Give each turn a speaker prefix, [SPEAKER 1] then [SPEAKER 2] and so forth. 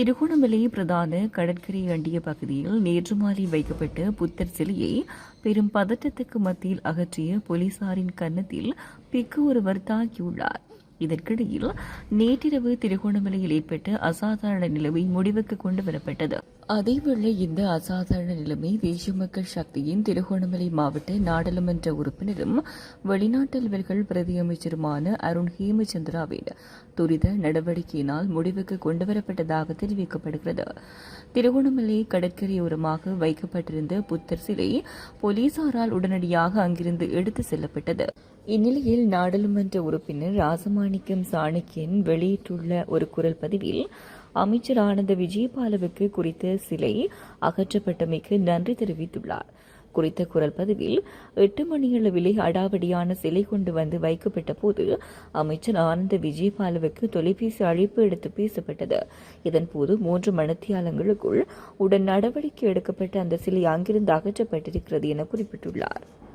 [SPEAKER 1] திருகோணமலை பிரதான கடற்கரை அண்டிய பகுதியில் நேற்று மாலை வைக்கப்பட்ட புத்தர் சிலையை பெரும் பதட்டத்துக்கு மத்தியில் அகற்றிய போலீசாரின் கன்னத்தில் பிக்கு ஒருவர் தாக்கியுள்ளார். இதற்கிடையில் நேற்றிரவு திருகோணமலையில் ஏற்பட்ட அசாதாரண நிலைமை முடிவுக்கு கொண்டு வரப்பட்டது அதேவேளை இந்த அசாதாரண நிலைமை தேசிய மக்கள் சக்தியின் திருகோணமலை மாவட்ட நாடாளுமன்ற உறுப்பினரும் வெளிநாட்டு அலுவல்கள் அருண் ஹேமச்சந்திராவின் துரித நடவடிக்கையினால் முடிவுக்கு கொண்டுவரப்பட்டதாக தெரிவிக்கப்படுகிறது. திருகோணமலை கடற்கரையோரமாக வைக்கப்பட்டிருந்த புத்தர் சிலை போலீசாரால் உடனடியாக அங்கிருந்து எடுத்து செல்லப்பட்டது. இந்நிலையில் நாடாளுமன்ற உறுப்பினர் ராசமாணிக்கம் சாணக்கியன் வெளியிட்டுள்ள ஒரு குரல் பதிவில் அமைச்சர் ஆனந்த விஜயபாலவுக்கு குறித்த சிலை அகற்றப்பட்டமைக்கு நன்றி தெரிவித்துள்ளார். குறித்த குரல் பதிவில் எட்டு மணியளவிலே அடாவடியான சிலை கொண்டு வந்து வைக்கப்பட்ட போது அமைச்சர் ஆனந்த விஜயபாலவுக்கு தொலைபேசி அழைப்பு எடுத்து பேசப்பட்டது. இதன்போது மூன்று மணித்தியாலங்களுக்குள் உடன் நடவடிக்கை எடுக்கப்பட்ட அந்த சிலை அங்கிருந்து அகற்றப்பட்டிருக்கிறது என குறிப்பிட்டுள்ளார்.